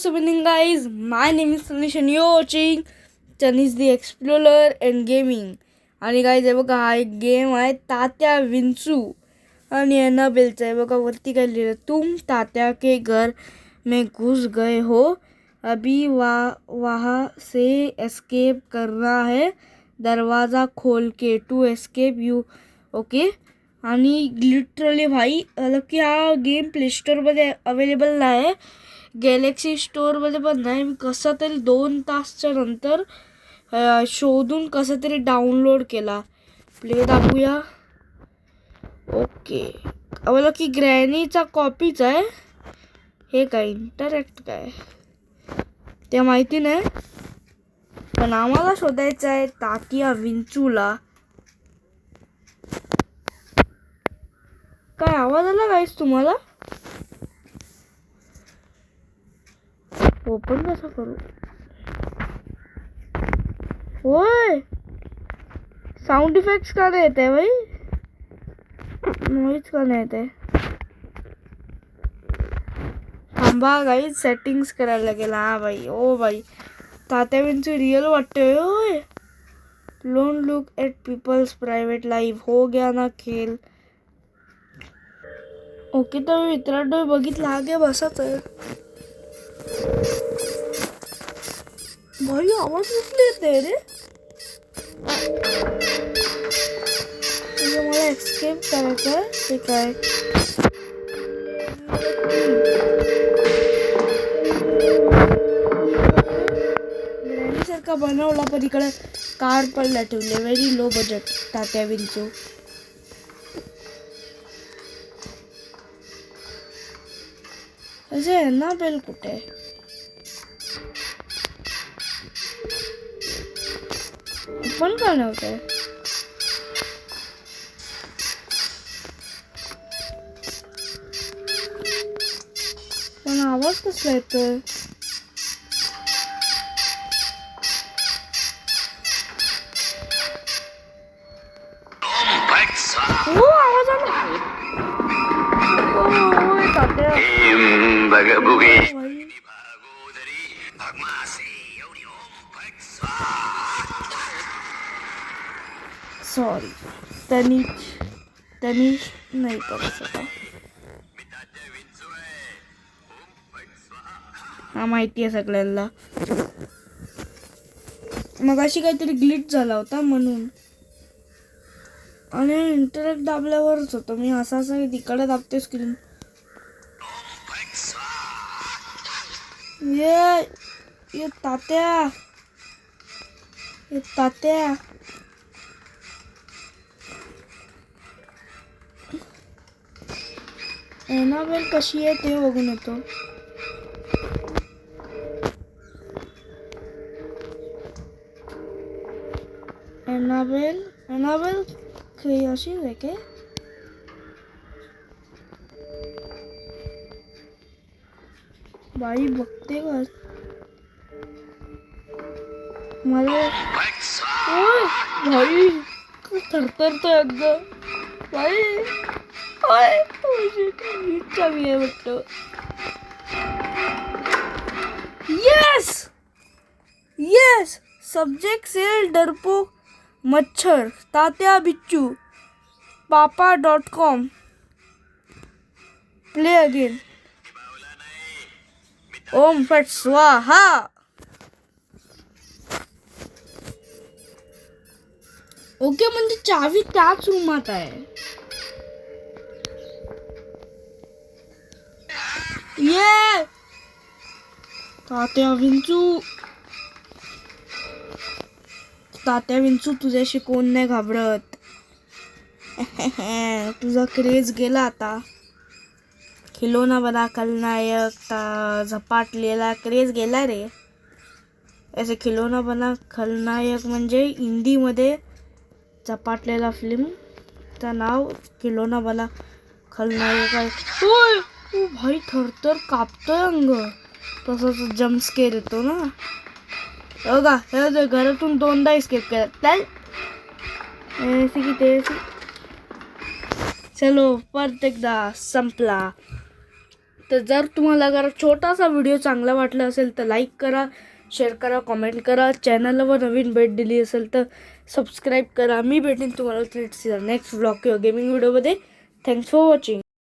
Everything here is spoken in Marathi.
what's happening guys? My name is Tanish and you're watching Tanish the Explorer and Gaming. आणि guys. हे बघा हा, एक गेम आहे तात्या विंचू आणि एनाबेलचा आहे बघा वरती काय लिहिलं तुम तात्या के घर में घुस गए हो। अभी वा, वहाँ से एस्केप करना है। दरवाज़ा खोल के टू एस्केप यू ओके आणि लिटरली भाई मतलब की हा गेम प्ले स्टोअरमध्ये अवेलेबल नाही आहे गॅलेक्सी स्टोअरमध्ये पण नाही मी कसं तरी दोन तासच्या नंतर शोधून कसं तरी डाउनलोड केला. प्ले दाखवूया. ओके मला की ग्रॅनीचा कॉपीच आहे. हे काय इंटरॅक्ट काय? ते माहिती नाही पण आम्हाला शोधायचं आहे तात्या विंचूला. काय आवाज आला काहीच तुम्हाला? ओपन कसं करू होय साऊंड इफेक्ट्स का नाही येत भाई नॉइज का नाही येत थांबा काही सेटिंग्स करायला लागेल हा बाई ओ बाई तात्या रिअल वाटतंय होय lone look at people's private life हो गया ना खेल ओके तर मित्रांनो बघितलं हा गेम असाच आहे भाई आवाज कसले येते रे म्हणजे मला एक्सकेप करायचं आहे ते काय सारखा बनवला पण इकडे कार पडला ठेवले व्हेरी लो बजेट टाट्या विंचू असे आहे ना बेल कुठे आहे? पण का नव्हते पण आवाज कसला येतोय हो आवाज आला हो, होय, तात्या. बघबुगे बाई. सॉरी तनिष तनिष नाही परत आता हा माहिती आहे सगळ्यांना. मग अशी काहीतरी ग्लिच झाला होता म्हणून. आणि इंटरनेट दाबल्यावरच होतं. मी असं असं तिकडे दाबते स्क्रीन ये ये तात्या ये तात्या एनाबेल कशी आहे ते बघून येतो एनाबेल एनाबेल काही अशी आहे काय बाई बघते का मला ओय, भाई थरथरतोय अगं बाई ओय, oh shit, हीच चावी आहे वाटतं येस येस सब्जेक्ट सेल डरपोक मच्छर तात्या बिच्चू पापा डॉट कॉम। प्ले अगेन ओम फट स्वाहा. ओके म्हणजे चावी त्याच रूमात आहे. ये. तात्या विंचू. तात्या विंचू तुझ्याशी कोण नाही घाबरत. तुझा क्रेज गेला आता. खिलोना बना खलनायक ता झपाटलेला क्रेज गेला रे. असे खिलोना बना खलनायक म्हणजे हिंदीमध्ये झपाटलेला फिल्मचं नाव खिलोना बना खलनायक आहे. भाई थरथर कापतोय अंग. तसंच जम्पस्केर येतो ना. बघा हे घरातून दोनदा स्केप केला. चल. ऐसे की ते चलो परत एकदा संपला. तर जर तुम्हाला अगर छोटासा व्हिडिओ चांगला वाटला असेल तर लाईक करा शेअर करा कॉमेंट करा. चॅनलवर नवीन भेट दिली असेल तर सबस्क्राईब करा. मी भेटेन तुम्हाला नेक्स्ट ब्लॉग किंवा गेमिंग व्हिडिओमध्ये थँक्स फॉर वॉचिंग